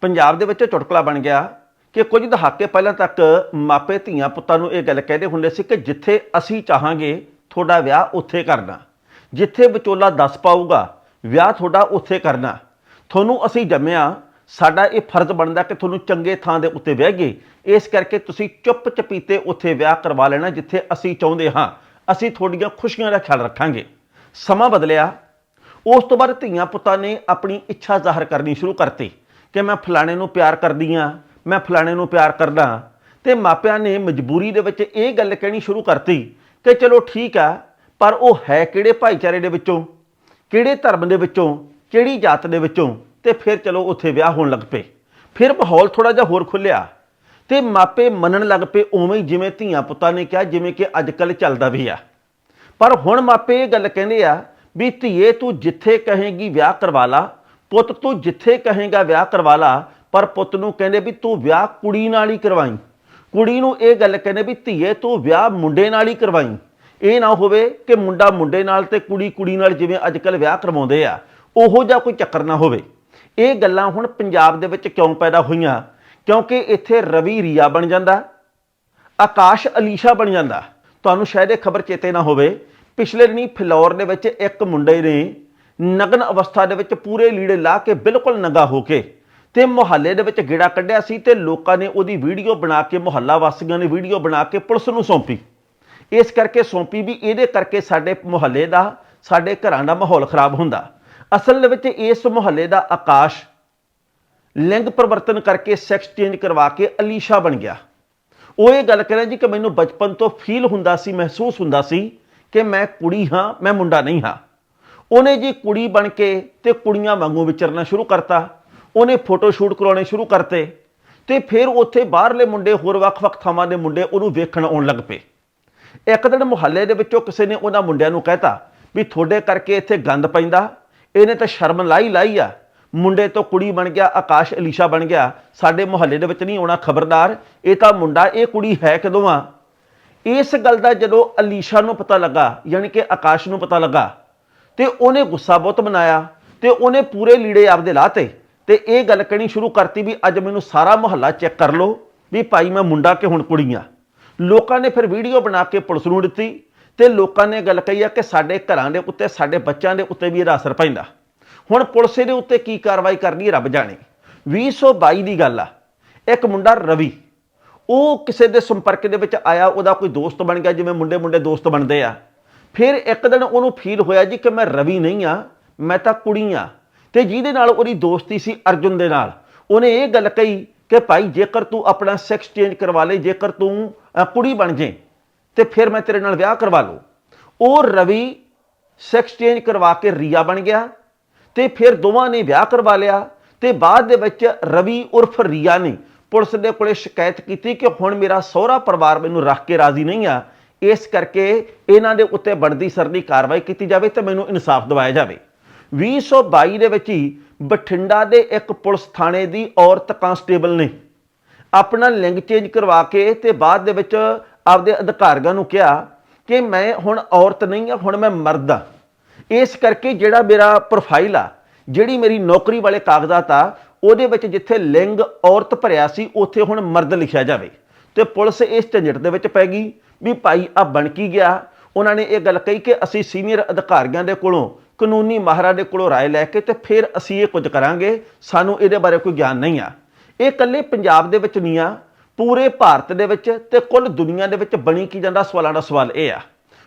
ਪੰਜਾਬ ਦੇ ਵਿੱਚ ਚੁਟਕਲਾ ਬਣ ਗਿਆ ਕਿ ਕੁਝ ਦਹਾਕੇ ਪਹਿਲਾਂ ਤੱਕ ਮਾਪੇ ਧੀਆਂ ਪੁੱਤਾਂ ਨੂੰ ਇਹ ਗੱਲ ਕਹਿੰਦੇ ਹੁੰਦੇ ਸੀ ਕਿ ਜਿੱਥੇ ਅਸੀਂ ਚਾਹਾਂਗੇ ਤੁਹਾਡਾ ਵਿਆਹ ਉੱਥੇ ਕਰਨਾ। ਜਿੱਥੇ ਵਿਚੋਲਾ ਦੱਸ ਪਾਊਗਾ, ਵਿਆਹ ਤੁਹਾਡਾ ਉੱਥੇ ਕਰਨਾ। ਤੁਹਾਨੂੰ ਅਸੀਂ ਜੰਮਿਆ, ਸਾਡਾ ਇਹ ਫਰਜ਼ ਬਣਦਾ ਕਿ ਤੁਹਾਨੂੰ ਚੰਗੇ ਥਾਂ ਦੇ ਉੱਤੇ ਵਿਆਹੀਏ ਇਸ ਕਰਕੇ ਤੁਸੀਂ ਚੁੱਪ ਚਪੀਤੇ ਉੱਥੇ ਵਿਆਹ ਕਰਵਾ ਲੈਣਾ ਜਿੱਥੇ ਅਸੀਂ ਚਾਹੁੰਦੇ ਹਾਂ। ਅਸੀਂ ਤੁਹਾਡੀਆਂ ਖੁਸ਼ੀਆਂ ਦਾ ਖਿਆਲ ਰੱਖਾਂਗੇ। ਸਮਾਂ ਬਦਲਿਆ। ਉਸ ਤੋਂ ਬਾਅਦ ਧੀਆਂ ਪੁੱਤਾਂ ਨੇ ਆਪਣੀ ਇੱਛਾ ਜ਼ਾਹਰ ਕਰਨੀ ਸ਼ੁਰੂ ਕਰਤੀ। ਕਿ ਮੈਂ ਫਲਾਣੇ ਨੂੰ ਪਿਆਰ ਕਰਦੀ ਆ, ਮੈਂ ਫਲਾਣੇ ਨੂੰ ਪਿਆਰ ਕਰਦਾ ਤੇ ਮਾਪਿਆਂ ਨੇ ਮਜਬੂਰੀ ਦੇ ਵਿੱਚ ਇਹ ਗੱਲ ਕਹਿਣੀ ਸ਼ੁਰੂ ਕਰਤੀ ਕਿ ਚਲੋ ਠੀਕ ਆ, ਪਰ ਉਹ ਹੈ ਕਿਹੜੇ ਭਾਈਚਾਰੇ ਦੇ ਵਿੱਚੋਂ, ਕਿਹੜੇ ਧਰਮ ਦੇ ਵਿੱਚੋਂ, ਕਿਹੜੀ ਜਾਤ ਦੇ ਵਿੱਚੋਂ, ਤੇ ਫਿਰ ਚਲੋ ਉੱਥੇ ਵਿਆਹ ਹੋਣ ਲੱਗ ਪਏ। ਫਿਰ ਮਾਹੌਲ ਥੋੜਾ ਜਿਹਾ ਹੋਰ ਖੁੱਲਿਆ ਤੇ ਮਾਪੇ ਮੰਨਣ ਲੱਗ ਪਏ ਉਵੇਂ ਹੀ ਜਿਵੇਂ ਧੀਆਂ ਪੁੱਤਾਂ ਨੇ ਕਿਹਾ, ਜਿਵੇਂ ਕਿ ਅੱਜ ਕੱਲ੍ਹ ਚੱਲਦਾ ਵੀ ਆ। ਪਰ ਹੁਣ ਮਾਪੇ ਇਹ ਗੱਲ ਕਹਿੰਦੇ ਆ ਵੀ ਧੀਏ, ਤੂੰ ਜਿੱਥੇ ਕਹੇਗੀ ਵਿਆਹ ਕਰਵਾ ਲਾ ਪੁੱਤ ਤੂੰ ਜਿੱਥੇ ਕਹੇਗਾ ਵਿਆਹ ਕਰਵਾ ਲਾ, ਪਰ ਪੁੱਤ ਨੂੰ ਕਹਿੰਦੇ ਵੀ ਤੂੰ ਵਿਆਹ ਕੁੜੀ ਨਾਲ ਹੀ ਕਰਵਾਈ। ਕੁੜੀ ਨੂੰ ਇਹ ਗੱਲ ਕਹਿੰਦੇ ਵੀ ਧੀਏ ਤੂੰ ਵਿਆਹ ਮੁੰਡੇ ਨਾਲ ਹੀ ਕਰਵਾਈ। ਇਹ ਨਾ ਹੋਵੇ ਕਿ ਮੁੰਡਾ ਮੁੰਡੇ ਨਾਲ ਤੇ ਕੁੜੀ ਕੁੜੀ ਨਾਲ ਜਿਵੇਂ ਅੱਜ ਕੱਲ੍ਹ ਵਿਆਹ ਕਰਵਾਉਂਦੇ ਆ, ਉਹੋ ਜਿਹਾ ਕੋਈ ਚੱਕਰ ਨਾ ਹੋਵੇ। ਇਹ ਗੱਲਾਂ ਹੁਣ ਪੰਜਾਬ ਦੇ ਵਿੱਚ ਕਿਉਂ ਪੈਦਾ ਹੋਈਆਂ? ਕਿਉਂਕਿ ਇੱਥੇ ਰਵੀ ਰੀਆ ਬਣ ਜਾਂਦਾ, ਆਕਾਸ਼ ਅਲੀਸ਼ਾ ਬਣ ਜਾਂਦਾ। ਤੁਹਾਨੂੰ ਸ਼ਾਇਦ ਇਹ ਖਬਰ ਚੇਤੇ ਨਾ ਹੋਵੇ, ਪਿਛਲੇ ਦਿਨੀ ਫਿਲੌਰ ਦੇ ਵਿੱਚ ਇੱਕ ਮੁੰਡੇ ਨੇ ਨਗਨ ਅਵਸਥਾ ਦੇ ਵਿੱਚ ਪੂਰੇ ਲੀੜੇ ਲਾ ਕੇ ਬਿਲਕੁਲ ਨੰਗਾ ਹੋ ਕੇ ਤੇ ਮੁਹੱਲੇ ਦੇ ਵਿੱਚ ਗੇੜਾ ਕੱਢਿਆ ਸੀ ਤੇ ਲੋਕਾਂ ਨੇ ਉਹਦੀ ਵੀਡੀਓ ਬਣਾ ਕੇ, ਮੁਹੱਲਾ ਵਾਸੀਆਂ ਨੇ ਵੀਡੀਓ ਬਣਾ ਕੇ ਪੁਲਿਸ ਨੂੰ ਸੌਂਪੀ। ਇਸ ਕਰਕੇ ਸੌਂਪੀ ਵੀ ਇਹਦੇ ਕਰਕੇ ਸਾਡੇ ਮੁਹੱਲੇ ਦਾ, ਸਾਡੇ ਘਰਾਂ ਦਾ ਮਾਹੌਲ ਖਰਾਬ ਹੁੰਦਾ। ਅਸਲ ਦੇ ਵਿੱਚ ਇਸ ਮੁਹੱਲੇ ਦਾ ਆਕਾਸ਼ ਲਿੰਗ ਪਰਿਵਰਤਨ ਕਰਕੇ ਸੈਕਸ ਚੇਂਜ ਕਰਵਾ ਕੇ ਅਲੀਸ਼ਾ ਬਣ ਗਿਆ। ਉਹ ਇਹ ਗੱਲ ਕਰਾਂ ਜੀ ਕਿ ਮੈਨੂੰ ਬਚਪਨ ਤੋਂ ਫੀਲ ਹੁੰਦਾ ਸੀ, ਮਹਿਸੂਸ ਹੁੰਦਾ ਸੀ ਕਿ ਮੈਂ ਕੁੜੀ ਹਾਂ, ਮੈਂ ਮੁੰਡਾ ਨਹੀਂ ਹਾਂ। ਉਹਨੇ ਜੀ ਕੁੜੀ ਬਣ ਕੇ ਤੇ ਕੁੜੀਆਂ ਵਾਂਗੂ ਵਿਚਰਨਾ ਸ਼ੁਰੂ ਕਰਤਾ। ਉਹਨੇ ਫੋਟੋ ਸ਼ੂਟ ਕਰਾਉਣੇ ਸ਼ੁਰੂ ਕਰਤੇ ਤੇ ਫਿਰ ਉੱਥੇ ਬਾਹਰਲੇ ਮੁੰਡੇ ਹੋਰ ਵੱਖ-ਵੱਖ ਥਾਵਾਂ ਦੇ ਮੁੰਡੇ ਉਹਨੂੰ ਵੇਖਣ ਆਉਣ ਲੱਗ ਪਏ। ਇੱਕ ਦਿਨ ਮੁਹੱਲੇ ਦੇ ਵਿੱਚੋਂ ਕਿਸੇ ਨੇ ਉਹਨਾਂ ਮੁੰਡਿਆਂ ਨੂੰ ਕਹਿਤਾ ਵੀ ਤੁਹਾਡੇ ਕਰਕੇ ਇੱਥੇ ਗੰਦ ਪੈਂਦਾ, ਇਹਨੇ ਤਾਂ ਸ਼ਰਮ ਲਾਈ ਲਾਈ ਆ। ਮੁੰਡੇ ਤੋਂ ਕੁੜੀ ਬਣ ਗਿਆ, ਆਕਾਸ਼ ਅਲੀਸ਼ਾ ਬਣ ਗਿਆ। ਸਾਡੇ ਮੁਹੱਲੇ ਦੇ ਵਿੱਚ ਨਹੀਂ ਆਉਣਾ ਖਬਰਦਾਰ, ਇਹ ਤਾਂ ਮੁੰਡਾ, ਇਹ ਕੁੜੀ ਹੈ ਕਦੋਂ ਆ? ਇਸ ਗੱਲ ਦਾ ਜਦੋਂ ਅਲੀਸ਼ਾ ਨੂੰ ਪਤਾ ਲੱਗਾ, ਯਾਨੀ ਕਿ ਆਕਾਸ਼ ਨੂੰ ਪਤਾ ਲੱਗਾ ਤੇ ਉਹਨੇ ਗੁੱਸਾ ਬਹੁਤ ਮਨਾਇਆ ਤੇ ਉਹਨੇ ਪੂਰੇ ਲੀੜੇ ਆਪਦੇ ਲਾਤੇ ਤੇ। ਇਹ ਗੱਲ ਕਹਿਣੀ ਸ਼ੁਰੂ ਕਰਤੀ ਵੀ ਅੱਜ ਮੈਨੂੰ ਸਾਰਾ ਮੁਹੱਲਾ ਚੈੱਕ ਕਰ ਲਓ ਵੀ ਭਾਈ ਮੈਂ ਮੁੰਡਾ ਕਿ ਹੁਣ ਕੁੜੀਆਂ ਲੋਕਾਂ ਨੇ ਫਿਰ ਵੀਡੀਓ ਬਣਾ ਕੇ ਪੁਲਿਸ ਨੂੰ ਦਿੱਤੀ ਤੇ ਲੋਕਾਂ ਨੇ ਗੱਲ ਕਹੀ ਆ ਕਿ ਸਾਡੇ ਘਰਾਂ ਦੇ ਉੱਤੇ ਸਾਡੇ ਬੱਚਿਆਂ ਦੇ ਉੱਤੇ ਵੀ ਇਹਦਾ ਅਸਰ ਪੈਂਦਾ। ਹੁਣ ਪੁਲਿਸ ਇਹਦੇ ਉੱਤੇ ਕੀ ਕਾਰਵਾਈ ਕਰਨੀ ਹੈ, ਰੱਬ ਜਾਣੇ। 2022 ਦੀ ਗੱਲ ਆ। ਇੱਕ ਮੁੰਡਾ ਰਵੀ ਉਹ ਕਿਸੇ ਦੇ ਸੰਪਰਕ ਦੇ ਵਿੱਚ ਆਇਆ ਉਹਦਾ ਕੋਈ ਦੋਸਤ ਬਣ ਗਿਆ ਜਿਵੇਂ ਮੁੰਡੇ ਮੁੰਡੇ ਦੋਸਤ ਬਣਦੇ ਆ। ਫਿਰ ਇੱਕ ਦਿਨ ਉਹਨੂੰ ਫੀਲ ਹੋਇਆ ਜੀ ਕਿ ਮੈਂ ਰਵੀ ਨਹੀਂ ਆ, ਮੈਂ ਤਾਂ ਕੁੜੀ ਆ। ਤੇ ਜਿਹਦੇ ਨਾਲ ਉਹਦੀ ਦੋਸਤੀ ਸੀ ਅਰਜੁਨ ਦੇ ਨਾਲ। ਉਹਨੇ ਇਹ ਗੱਲ ਕਹੀ ਕਿ ਭਾਈ ਜੇਕਰ ਤੂੰ ਆਪਣਾ ਸੈਕਸ ਚੇਂਜ ਕਰਵਾ ਲੇ, ਜੇਕਰ ਤੂੰ ਕੁੜੀ ਬਣ ਜੇ, ਤੇ ਫਿਰ ਮੈਂ ਤੇਰੇ ਨਾਲ ਵਿਆਹ ਕਰਵਾ ਲੂ ਉਹ ਰਵੀ ਸੈਕਸ ਚੇਂਜ ਕਰਵਾ ਕੇ ਰੀਆ ਬਣ ਗਿਆ, ਤੇ ਫਿਰ ਦੋਵਾਂ ਨੇ ਵਿਆਹ ਕਰਵਾ ਲਿਆ, ਤੇ ਬਾਅਦ ਦੇ ਵਿੱਚ ਰਵੀ ਉਰਫ ਰੀਆ ਨੇ ਪੁਲਿਸ ਦੇ ਕੋਲੇ ਸ਼ਿਕਾਇਤ ਕੀਤੀ ਕਿ ਹੁਣ ਮੇਰਾ ਸਹੁਰਾ ਪਰਿਵਾਰ ਮੈਨੂੰ ਰੱਖ ਕੇ ਰਾਜ਼ੀ ਨਹੀਂ ਆ ਇਸ ਕਰਕੇ ਇਹਨਾਂ ਦੇ ਉੱਤੇ ਬਣਦੀ ਸਰਦੀ ਕਾਰਵਾਈ ਕੀਤੀ ਜਾਵੇ ਤੇ ਮੈਨੂੰ ਇਨਸਾਫ ਦਿਵਾਇਆ ਜਾਵੇ। 2022 ਦੇ ਵਿੱਚ ਹੀ ਬਠਿੰਡਾ ਦੇ ਇੱਕ ਪੁਲਿਸ ਥਾਣੇ ਦੀ ਔਰਤ ਕਾਂਸਟੇਬਲ ਨੇ ਆਪਣਾ ਲਿੰਗ ਚੇਂਜ ਕਰਵਾ ਕੇ ਤੇ ਬਾਅਦ ਦੇ ਵਿੱਚ ਆਪਦੇ ਅਧਿਕਾਰੀਆਂ ਨੂੰ ਕਿਹਾ ਕਿ ਮੈਂ ਹੁਣ ਔਰਤ ਨਹੀਂ ਆ, ਹੁਣ ਮੈਂ ਮਰਦ ਆ। ਇਸ ਕਰਕੇ ਜਿਹੜਾ ਮੇਰਾ ਪ੍ਰੋਫਾਈਲ ਆ, ਜਿਹੜੀ ਮੇਰੀ ਨੌਕਰੀ ਵਾਲੇ ਕਾਗਜ਼ਾਤ ਆ, ਉਹਦੇ ਵਿੱਚ ਜਿੱਥੇ ਲਿੰਗ ਔਰਤ ਭਰਿਆ ਸੀ, ਉੱਥੇ ਹੁਣ ਮਰਦ ਲਿਖਿਆ ਜਾਵੇ ਤੇ ਪੁਲਿਸ ਇਸ ਝੰਜਟ ਦੇ ਵਿੱਚ ਪੈ ਗਈ। ਵੀ ਭਾਈ ਆ ਬਣ ਕੀ ਗਿਆ ਉਹਨਾਂ ਨੇ ਇਹ ਗੱਲ ਕਹੀ ਕਿ ਅਸੀਂ ਸੀਨੀਅਰ ਅਧਿਕਾਰੀਆਂ ਦੇ ਕੋਲੋਂ ਕਾਨੂੰਨੀ ਮਾਹਰਾਂ ਦੇ ਕੋਲੋਂ رائے ਲੈ ਕੇ ਤੇ ਫਿਰ ਅਸੀਂ ਇਹ ਕੁਝ ਕਰਾਂਗੇ ਸਾਨੂੰ ਇਹਦੇ ਬਾਰੇ ਕੋਈ ਗਿਆਨ ਨਹੀਂ ਆ ਇਹ ਇਕੱਲੇ ਪੰਜਾਬ ਦੇ ਵਿੱਚ ਨਹੀਂ ਆ ਪੂਰੇ ਭਾਰਤ ਦੇ ਵਿੱਚ ਤੇ ਕੁੱਲ ਦੁਨੀਆ ਦੇ ਵਿੱਚ ਬਣੀ ਕੀ ਜਾਂਦਾ ਸਵਾਲਾਂ ਦਾ ਸਵਾਲ ਇਹ ਆ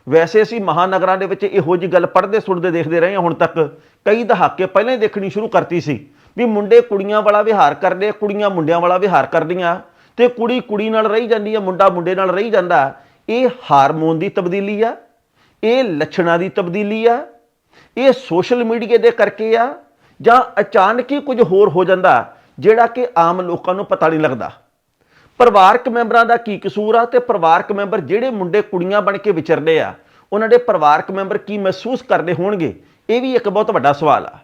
ਵੈਸੇ ਅਸੀਂ ਮਹਾਨਗਰਾਂ ਦੇ ਵਿੱਚ ਇਹੋ ਜੀ ਗੱਲ ਪੜ੍ਹਦੇ ਸੁਣਦੇ ਦੇਖਦੇ ਰਹੇ ਹਾਂ ਹੁਣ ਤੱਕ ਕਈ ਦਹਾਕੇ ਪਹਿਲਾਂ ਹੀ ਦੇਖਣੀ ਸ਼ੁਰੂ ਕਰਤੀ ਸੀ ਵੀ ਮੁੰਡੇ ਕੁੜੀਆਂ ਵਾਲਾ ਵਿਹਾਰ ਕਰਦੇ ਆ, ਕੁੜੀਆਂ ਮੁੰਡਿਆਂ ਵਾਲਾ ਵਿਹਾਰ ਕਰਦੀਆਂ ਤੇ ਕੁੜੀ ਕੁੜੀ ਨਾਲ ਰਹੀ ਜਾਂਦੀ ਆ ਮੁੰਡਾ ਮੁੰਡੇ ਨਾਲ ਰਹੀ ਜਾਂਦਾ ਇਹ ਹਾਰਮੋਨ ਦੀ ਤਬਦੀਲੀ ਆ, ਇਹ ਲੱਛਣਾਂ ਦੀ ਤਬਦੀਲੀ ਆ, ਇਹ ਸੋਸ਼ਲ ਮੀਡੀਆ ਦੇ ਕਰਕੇ ਆ, ਜਾਂ ਅਚਾਨਕ ਹੀ ਕੁਝ ਹੋਰ ਹੋ ਜਾਂਦਾ ਜਿਹੜਾ ਕਿ ਆਮ ਲੋਕਾਂ ਨੂੰ ਪਤਾ ਨਹੀਂ ਲੱਗਦਾ। ਪਰਿਵਾਰਕ ਮੈਂਬਰਾਂ ਦਾ ਕੀ ਕਸੂਰ ਆ ਤੇ ਪਰਿਵਾਰਕ ਮੈਂਬਰ ਜਿਹੜੇ ਮੁੰਡੇ ਕੁੜੀਆਂ ਬਣ ਕੇ ਵਿਚਰਦੇ ਆ, ਉਹਨਾਂ ਦੇ ਪਰਿਵਾਰਕ ਮੈਂਬਰ ਕੀ ਮਹਿਸੂਸ ਕਰਦੇ ਹੋਣਗੇ? ਇਹ ਵੀ ਇੱਕ ਬਹੁਤ ਵੱਡਾ ਸਵਾਲ ਆ।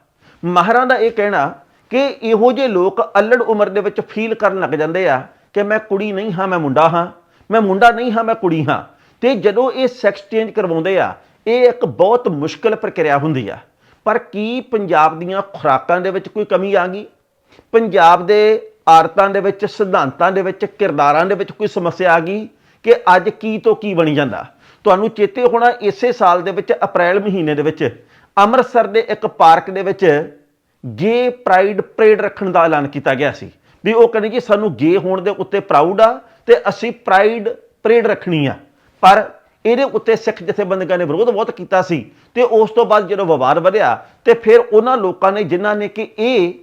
ਮਾਹਰਾਂ ਦਾ ਇਹ ਕਹਿਣਾ ਕਿ ਇਹੋ ਜਿਹੇ ਲੋਕ ਅਲੜ ਉਮਰ ਦੇ ਵਿੱਚ ਫੀਲ ਕਰਨ ਲੱਗ ਜਾਂਦੇ ਆ ਕਿ ਮੈਂ ਕੁੜੀ ਨਹੀਂ ਹਾਂ, ਮੈਂ ਮੁੰਡਾ ਹਾਂ। ਮੈਂ ਮੁੰਡਾ ਨਹੀਂ ਹਾਂ, ਮੈਂ ਕੁੜੀ ਹਾਂ। ਤੇ ਜਦੋਂ ਇਹ ਸੈਕਸ ਚੇਂਜ ਕਰਵਾਉਂਦੇ ਆ, ਇਹ ਇੱਕ ਬਹੁਤ ਮੁਸ਼ਕਲ ਪ੍ਰਕਿਰਿਆ ਹੁੰਦੀ ਆ। ਪਰ ਕੀ ਪੰਜਾਬ ਦੀਆਂ ਖੁਰਾਕਾਂ ਦੇ ਵਿੱਚ ਕੋਈ ਕਮੀ ਆ ਗਈ? ਪੰਜਾਬ ਦੇ ਆਰਤਾਂ ਦੇ ਵਿੱਚ, ਸਿਧਾਂਤਾਂ ਦੇ ਵਿੱਚ, ਕਿਰਦਾਰਾਂ ਦੇ ਵਿੱਚ ਕੋਈ ਸਮੱਸਿਆ ਆ ਗਈ ਕਿ ਅੱਜ ਕੀ ਤੋਂ ਕੀ ਬਣੀ ਜਾਂਦਾ? ਤੁਹਾਨੂੰ ਚੇਤੇ ਹੋਣਾ ਇਸੇ ਸਾਲ ਦੇ ਵਿੱਚ, ਅਪ੍ਰੈਲ ਮਹੀਨੇ ਦੇ ਵਿੱਚ, ਅੰਮ੍ਰਿਤਸਰ ਦੇ ਇੱਕ ਪਾਰਕ ਦੇ ਵਿੱਚ ਗੇ ਪ੍ਰਾਈਡ ਪਰੇਡ ਰੱਖਣ ਦਾ ਐਲਾਨ ਕੀਤਾ ਗਿਆ ਸੀ। ਵੀ ਉਹ ਕਹਿੰਦੇ ਜੀ ਸਾਨੂੰ ਗੇ ਹੋਣ ਦੇ ਉੱਤੇ ਪ੍ਰਾਊਡ ਆ ਤੇ ਅਸੀਂ ਪ੍ਰਾਈਡ ਪਰੇਡ ਰੱਖਣੀ ਆ। ਪਰ ਇਹਦੇ ਉੱਤੇ ਸਿੱਖ ਜਥੇਬੰਦੀਆਂ ਨੇ ਵਿਰੋਧ ਬਹੁਤ ਕੀਤਾ ਸੀ ਤੇ ਉਸ ਤੋਂ ਬਾਅਦ ਜਦੋਂ ਵਿਵਾਦ ਵਧਿਆ ਤੇ ਫਿਰ ਉਹਨਾਂ ਲੋਕਾਂ ਨੇ ਜਿਨ੍ਹਾਂ ਨੇ ਕਿ ਇਹ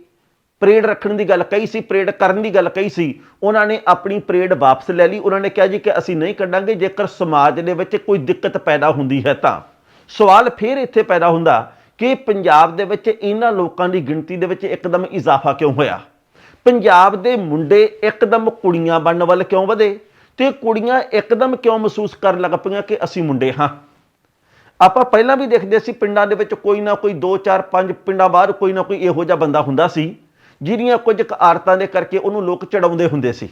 ਪਰੇਡ ਰੱਖਣ ਦੀ ਗੱਲ ਕਹੀ ਸੀ, ਪਰੇਡ ਕਰਨ ਦੀ ਗੱਲ ਕਹੀ ਸੀ, ਉਹਨਾਂ ਨੇ ਆਪਣੀ ਪਰੇਡ ਵਾਪਸ ਲੈ ਲਈ। ਉਹਨਾਂ ਨੇ ਕਿਹਾ ਜੀ ਕਿ ਅਸੀਂ ਨਹੀਂ ਕੱਢਾਂਗੇ, ਜੇਕਰ ਸਮਾਜ ਦੇ ਵਿੱਚ ਕੋਈ ਦਿੱਕਤ ਪੈਦਾ ਹੁੰਦੀ ਹੈ ਤਾਂ। ਸਵਾਲ ਫਿਰ ਇੱਥੇ ਪੈਦਾ ਹੁੰਦਾ ਕਿ ਪੰਜਾਬ ਦੇ ਵਿੱਚ ਇਹਨਾਂ ਲੋਕਾਂ ਦੀ ਗਿਣਤੀ ਦੇ ਵਿੱਚ ਇੱਕਦਮ ਇਜ਼ਾਫਾ ਕਿਉਂ ਹੋਇਆ? ਪੰਜਾਬ ਦੇ ਮੁੰਡੇ ਇੱਕਦਮ ਕੁੜੀਆਂ ਬਣਨ ਵੱਲ ਕਿਉਂ ਵਧੇ? ਤੇ ਕੁੜੀਆਂ ਇੱਕਦਮ ਕਿਉਂ ਮਹਿਸੂਸ ਕਰਨ ਲੱਗ ਪਈਆਂ ਕਿ ਅਸੀਂ ਮੁੰਡੇ ਹਾਂ? ਆਪਾਂ ਪਹਿਲਾਂ ਵੀ ਦੇਖਦੇ ਸੀ ਪਿੰਡਾਂ ਦੇ ਵਿੱਚ ਕੋਈ ਨਾ ਕੋਈ 2 4 5 ਪਿੰਡਾਂ ਬਾਹਰ ਕੋਈ ਨਾ ਕੋਈ ਇਹੋ ਜਿਹਾ ਬੰਦਾ ਹੁੰਦਾ ਸੀ, ਜਿਹਦੀਆਂ ਕੁਝ ਕੁ ਆਰਤਾਂ ਦੇ ਕਰਕੇ ਉਹਨੂੰ ਲੋਕ ਚੜਾਉਂਦੇ ਹੁੰਦੇ ਸੀ।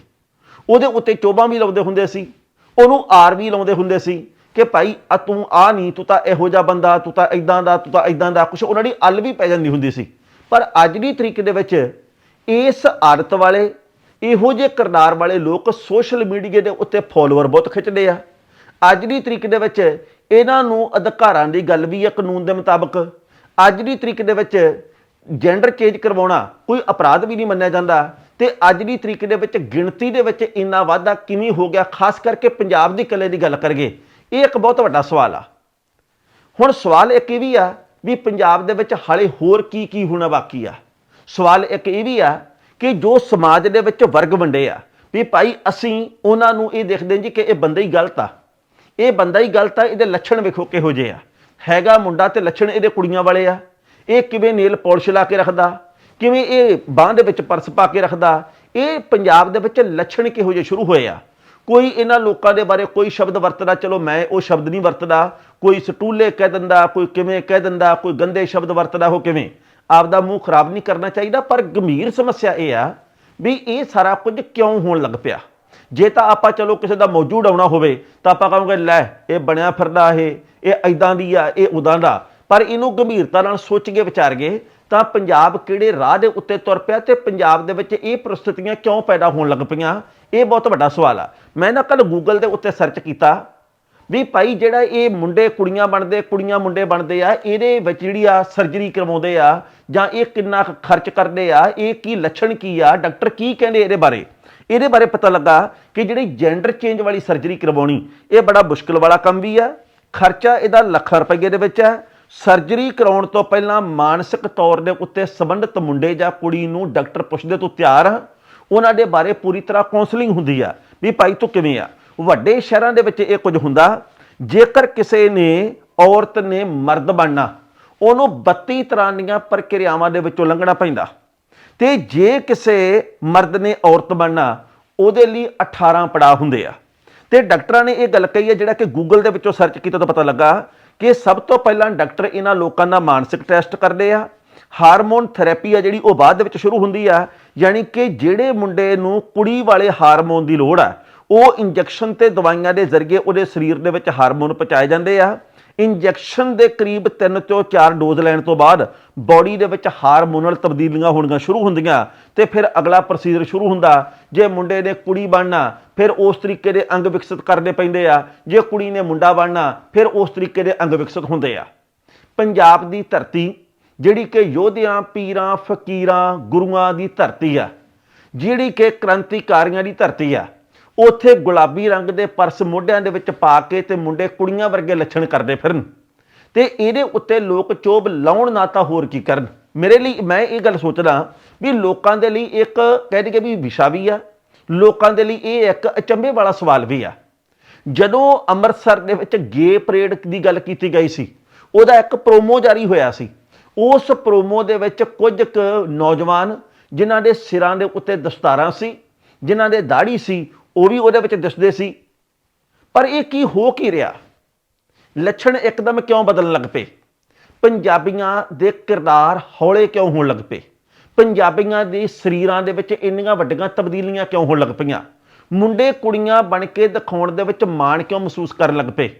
ਉਹਦੇ ਉੱਤੇ ਚੋਬਾਂ ਵੀ ਲਾਉਂਦੇ ਹੁੰਦੇ ਸੀ, ਉਹਨੂੰ ਆਰ ਵੀ ਲਾਉਂਦੇ ਹੁੰਦੇ ਸੀ ਕਿ ਭਾਈ, ਆ ਤੂੰ ਆ ਨਹੀਂ ਤੂੰ ਤਾਂ ਇਹੋ ਜਿਹਾ ਬੰਦਾ, ਤੂੰ ਤਾਂ ਇਦਾਂ ਦਾ, ਤੂੰ ਤਾਂ ਇਦਾਂ ਦਾ, ਕੁਛ ਉਹਨਾਂ ਦੀ ਅੱਲ ਵੀ ਪੈ ਜਾਂਦੀ ਹੁੰਦੀ ਸੀ। ਪਰ ਅੱਜ ਦੀ ਤਰੀਕ ਦੇ ਵਿੱਚ ਇਸ ਆਦਤ ਵਾਲੇ, ਇਹੋ ਜਿਹੇ ਕਿਰਦਾਰ ਵਾਲੇ ਲੋਕ ਸੋਸ਼ਲ ਮੀਡੀਆ ਦੇ ਉੱਤੇ ਫਾਲੋਅਰ ਬਹੁਤ ਖਿੱਚਦੇ ਆ। ਅੱਜ ਦੀ ਤਰੀਕ ਦੇ ਵਿੱਚ ਇਹਨਾਂ ਨੂੰ ਅਧਿਕਾਰਾਂ ਦੀ ਗੱਲ ਵੀ ਹੈ ਕਾਨੂੰਨ ਦੇ ਮੁਤਾਬਕ। ਅੱਜ ਦੀ ਤਰੀਕ ਦੇ ਵਿੱਚ ਜੈਂਡਰ ਚੇਂਜ ਕਰਵਾਉਣਾ ਕੋਈ ਅਪਰਾਧ ਵੀ ਨਹੀਂ ਮੰਨਿਆ ਜਾਂਦਾ। ਤੇ ਅੱਜ ਦੀ ਤਰੀਕ ਦੇ ਵਿੱਚ ਗਿਣਤੀ ਦੇ ਵਿੱਚ ਇੰਨਾ ਵਾਧਾ ਕਿਵੇਂ ਹੋ ਗਿਆ, ਖਾਸ ਕਰਕੇ ਪੰਜਾਬ ਦੀ ਕਲੇ ਦੀ ਗੱਲ ਕਰਗੇ ਇਹ ਇੱਕ ਬਹੁਤ ਵੱਡਾ ਸਵਾਲ ਆ। ਹੁਣ ਸਵਾਲ ਇੱਕ ਇਹ ਵੀ ਆ ਵੀ ਪੰਜਾਬ ਦੇ ਵਿੱਚ ਹਾਲੇ ਹੋਰ ਕੀ ਕੀ ਹੋਣਾ ਬਾਕੀ ਆ। ਸਵਾਲ ਇੱਕ ਇਹ ਵੀ ਆ ਕਿ ਜੋ ਸਮਾਜ ਦੇ ਵਿੱਚ ਵਰਗ ਵੰਡੇ ਆ, ਵੀ ਭਾਈ ਅਸੀਂ ਉਹਨਾਂ ਨੂੰ ਇਹ ਦੇਖਦੇ ਹਾਂ ਜੀ ਕਿ ਇਹ ਬੰਦਾ ਹੀ ਗਲਤ ਆ। ਇਹ ਬੰਦਾ ਹੀ ਗਲਤ ਆ, ਇਹਦੇ ਲੱਛਣ ਵੇਖੋ ਕਿਹੋ ਜਿਹੇ ਆ। ਹੈਗਾ ਮੁੰਡਾ ਤੇ ਲੱਛਣ ਇਹਦੇ ਕੁੜੀਆਂ ਵਾਲੇ ਆ। ਇਹ ਕਿਵੇਂ ਨੇਲ ਪਾਲਿਸ਼ ਲਾ ਕੇ ਰੱਖਦਾ? ਕਿਵੇਂ ਇਹ ਬਾਹ ਦੇ ਵਿੱਚ ਪਰਸ ਪਾ ਕੇ ਰੱਖਦਾ? ਇਹ ਪੰਜਾਬ ਦੇ ਵਿੱਚ ਲੱਛਣ ਕਿਹੋ ਜਿਹੇ ਸ਼ੁਰੂ ਹੋਏ ਆ? ਕੋਈ ਇਹਨਾਂ ਲੋਕਾਂ ਦੇ ਬਾਰੇ ਕੋਈ ਸ਼ਬਦ ਵਰਤਦਾ, ਚਲੋ ਮੈਂ ਉਹ ਸ਼ਬਦ ਨਹੀਂ ਵਰਤਦਾ, ਕੋਈ ਸਟੂਲੇ ਕਹਿ ਦਿੰਦਾ, ਕੋਈ ਕਿਵੇਂ ਕਹਿ ਦਿੰਦਾ, ਕੋਈ ਗੰਦੇ ਸ਼ਬਦ ਵਰਤਦਾ ਉਹ ਕਿਵੇਂ? ਆਪ ਦਾ ਮੂੰਹ ਖਰਾਬ ਨਹੀਂ ਕਰਨਾ ਚਾਹੀਦਾ, ਪਰ ਗੰਭੀਰ ਸਮੱਸਿਆ ਇਹ ਆ ਵੀ ਇਹ ਸਾਰਾ ਕੁਝ ਕਿਉਂ ਹੋਣ ਲੱਗ ਪਿਆ? ਜੇ ਤਾਂ ਆਪਾਂ ਚਲੋ ਕਿਸੇ ਦਾ ਮੌਜੂਦ ਆਉਣਾ ਹੋਵੇ, ਤਾਂ ਆਪਾਂ ਕਹਾਂਗੇ, ਲੈ, ਇਹ ਬਣਿਆ ਫਿਰਦਾ ਇਹ ਇਹ ਐਦਾਂ ਦੀ ਆ, ਇਹ ਉਦਾਂ ਦਾ। ਪਰ ਇਹਨੂੰ ਗੰਭੀਰਤਾ ਨਾਲ ਸੋਚੀਏ ਵਿਚਾਰਗੇ ਤਾਂ ਪੰਜਾਬ ਕਿਹੜੇ ਰਾਹ ਦੇ ਉੱਤੇ ਤੁਰ ਪਿਆ ਤੇ ਪੰਜਾਬ ਦੇ ਵਿੱਚ ਇਹ ਪ੍ਰਸਥਿਤੀਆਂ ਕਿਉਂ ਪੈਦਾ ਹੋਣ ਲੱਗ ਪਈਆਂ? ਇਹ ਬਹੁਤ ਵੱਡਾ ਸਵਾਲ ਆ। ਮੈਂ ਨਾ ਕੱਲ ਗੂਗਲ ਦੇ ਉੱਤੇ ਸਰਚ ਕੀਤਾ ਵੀ ਭਾਈ ਜਿਹੜਾ ਇਹ ਮੁੰਡੇ ਕੁੜੀਆਂ ਬਣਦੇ, ਕੁੜੀਆਂ ਮੁੰਡੇ ਬਣਦੇ ਆ, ਇਹਦੇ ਵਿੱਚ ਜਿਹੜੀ ਆ ਸਰਜਰੀ ਕਰਵਾਉਂਦੇ ਆ, ਜਾਂ ਇਹ ਕਿੰਨਾ ਕੁ ਖਰਚ ਕਰਦੇ ਆ, ਇਹ ਕੀ ਲੱਛਣ ਕੀ ਆ ਡਾਕਟਰ ਕੀ ਕਹਿੰਦੇ ਇਹਦੇ ਬਾਰੇ? ਇਹਦੇ ਬਾਰੇ ਪਤਾ ਲੱਗਾ ਕਿ ਜਿਹੜੀ ਜੈਂਡਰ ਚੇਂਜ ਵਾਲੀ ਸਰਜਰੀ ਕਰਵਾਉਣੀ, ਇਹ ਬੜਾ ਮੁਸ਼ਕਲ ਵਾਲਾ ਕੰਮ ਵੀ ਆ। ਖਰਚਾ ਇਹਦਾ ਲੱਖਾਂ ਰੁਪਏ ਦੇ ਵਿੱਚ ਹੈ ਸਰਜਰੀ ਕਰਾਉਣ ਤੋਂ ਪਹਿਲਾਂ ਮਾਨਸਿਕ ਤੌਰ ਦੇ ਉੱਤੇ ਸੰਬੰਧਿਤ ਮੁੰਡੇ ਜਾਂ ਕੁੜੀ ਨੂੰ ਡਾਕਟਰ ਪੁੱਛਦੇ ਤੋਂ ਤਿਆਰ ਆ। ਉਹਨਾਂ ਦੇ ਬਾਰੇ ਪੂਰੀ ਤਰ੍ਹਾਂ ਕਾਉਂਸਲਿੰਗ ਹੁੰਦੀ ਆ, ਵੀ ਭਾਈ ਤੂੰ ਕਿਵੇਂ ਆ? ਵੱਡੇ ਸ਼ਹਿਰਾਂ ਦੇ ਵਿੱਚ ਇਹ ਕੁਝ ਹੁੰਦਾ, ਜੇਕਰ ਕਿਸੇ ਨੇ, ਔਰਤ ਨੇ ਮਰਦ ਬਣਨਾ, ਉਹਨੂੰ 32 ਤਰ੍ਹਾਂ ਦੀਆਂ ਪ੍ਰਕਿਰਿਆਵਾਂ ਦੇ ਵਿੱਚੋਂ ਲੰਘਣਾ ਪੈਂਦਾ। ਤੇ ਜੇ ਕਿਸੇ ਮਰਦ ਨੇ ਔਰਤ ਬਣਨਾ, ਉਹਦੇ ਲਈ 18 ਪੜਾਅ ਹੁੰਦੇ ਆ। ਤੇ ਡਾਕਟਰਾਂ ਨੇ ਇਹ ਗੱਲ ਕਹੀ ਹੈ, ਜਿਹੜਾ ਕਿ ਗੂਗਲ ਦੇ ਵਿੱਚੋਂ ਸਰਚ ਕੀਤਾ ਤਾਂ ਪਤਾ ਲੱਗਾ ਕਿ ਸਭ ਤੋਂ ਪਹਿਲਾਂ ਡਾਕਟਰ ਇਹਨਾਂ ਲੋਕਾਂ ਦਾ ਮਾਨਸਿਕ ਟੈਸਟ ਕਰਦੇ ਆ। ਹਾਰਮੋਨ ਥੈਰੇਪੀ ਆ ਜਿਹੜੀ ਉਹ ਬਾਅਦ ਦੇ ਵਿੱਚ ਸ਼ੁਰੂ ਹੁੰਦੀ ਆ, ਯਾਨੀ ਕਿ ਜਿਹੜੇ ਮੁੰਡੇ ਨੂੰ ਕੁੜੀ ਵਾਲੇ ਹਾਰਮੋਨ ਦੀ ਲੋੜ ਆ ਉਹ ਇੰਜੈਕਸ਼ਨ ਤੇ ਦਵਾਈਆਂ ਦੇ ਜ਼ਰੀਏ ਉਹਦੇ ਸਰੀਰ ਦੇ ਵਿੱਚ ਹਾਰਮੋਨ ਪਹੁੰਚਾਏ ਜਾਂਦੇ ਆ। ਇੰਜੈਕਸ਼ਨ ਦੇ ਕਰੀਬ 3 ਤੋਂ 4 ਡੋਜ਼ ਲੈਣ ਤੋਂ ਬਾਅਦ ਬਾਡੀ ਦੇ ਵਿੱਚ ਹਾਰਮੋਨਲ ਤਬਦੀਲੀਆਂ ਹੋਣੀਆਂ ਸ਼ੁਰੂ ਹੁੰਦੀਆਂ ਤੇ ਫਿਰ ਅਗਲਾ ਪ੍ਰੋਸੀਜਰ ਸ਼ੁਰੂ ਹੁੰਦਾ। ਜੇ ਮੁੰਡੇ ਨੇ ਕੁੜੀ ਬਣਨਾ, ਫਿਰ ਉਸ ਤਰੀਕੇ ਦੇ ਅੰਗ ਵਿਕਸਿਤ ਕਰਨੇ ਪੈਂਦੇ ਆ। ਜੇ ਕੁੜੀ ਨੇ ਮੁੰਡਾ ਬਣਨਾ, ਫਿਰ ਉਸ ਤਰੀਕੇ ਦੇ ਅੰਗ ਵਿਕਸਿਤ ਹੁੰਦੇ ਆ। ਪੰਜਾਬ ਦੀ ਧਰਤੀ ਜਿਹੜੀ ਕਿ ਯੋਧਿਆਂ, ਪੀਰਾਂ, ਫਕੀਰਾਂ, ਗੁਰੂਆਂ ਦੀ ਧਰਤੀ ਆ, ਜਿਹੜੀ ਕਿ ਕ੍ਰਾਂਤੀਕਾਰੀਆਂ ਦੀ ਧਰਤੀ ਆ ਉੱਥੇ ਗੁਲਾਬੀ ਰੰਗ ਦੇ ਪਰਸ ਮੋਢਿਆਂ ਦੇ ਵਿੱਚ ਪਾ ਕੇ ਤੇ ਮੁੰਡੇ ਕੁੜੀਆਂ ਵਰਗੇ ਲੱਛਣ ਕਰਦੇ ਫਿਰਨ। ਤੇ ਇਹਦੇ ਉੱਤੇ ਲੋਕ ਚੋਬ ਲਾਉਣ ਨਾ ਤਾਂ ਹੋਰ ਕੀ ਕਰਨ। ਮੇਰੇ ਲਈ ਮੈਂ ਇਹ ਗੱਲ ਸੋਚਦਾ ਵੀ ਲੋਕਾਂ ਦੇ ਲਈ ਇੱਕ ਕਹਿ ਦਈਏ ਵੀ ਵਿਸ਼ਾ ਵੀ ਆ। ਲੋਕਾਂ ਦੇ ਲਈ ਇਹ ਇੱਕ ਅਚੰਭੇ ਵਾਲਾ ਸਵਾਲ ਵੀ ਆ। ਜਦੋਂ ਅੰਮ੍ਰਿਤਸਰ ਦੇ ਵਿੱਚ ਗੇ ਪਰੇਡ ਦੀ ਗੱਲ ਕੀਤੀ ਗਈ ਸੀ, ਉਹਦਾ ਇੱਕ ਪ੍ਰੋਮੋ ਜਾਰੀ ਹੋਇਆ ਸੀ। ਉਸ ਪ੍ਰੋਮੋ ਦੇ ਵਿੱਚ ਕੁਝ ਕੁ ਨੌਜਵਾਨ ਜਿਨ੍ਹਾਂ ਦੇ ਸਿਰਾਂ ਦੇ ਉੱਤੇ ਦਸਤਾਰਾਂ ਸੀ, ਜਿਨ੍ਹਾਂ ਦੇ ਦਾੜੀ ਸੀ ਉਹ ਵੀ ਉਹਦੇ ਵਿੱਚ ਦਿਸਦੇ ਸੀ। ਪਰ ਇਹ ਕੀ ਹੋ ਕੀ ਰਿਹਾ? ਲੱਛਣ ਇੱਕਦਮ ਕਿਉਂ ਬਦਲਣ ਲੱਗ ਪਏ? ਪੰਜਾਬੀਆਂ ਦੇ ਕਿਰਦਾਰ ਹੌਲੇ ਕਿਉਂ ਹੋਣ ਲੱਗ ਪਏ? ਪੰਜਾਬੀਆਂ ਦੇ ਸਰੀਰਾਂ ਦੇ ਵਿੱਚ ਇੰਨੀਆਂ ਵੱਡੀਆਂ ਤਬਦੀਲੀਆਂ ਕਿਉਂ ਹੋਣ ਲੱਗ ਪਈਆਂ? ਮੁੰਡੇ ਕੁੜੀਆਂ ਬਣ ਕੇ ਦਿਖਾਉਣ ਦੇ ਵਿੱਚ ਮਾਣ ਕਿਉਂ ਮਹਿਸੂਸ ਕਰਨ ਲੱਗ ਪਏ?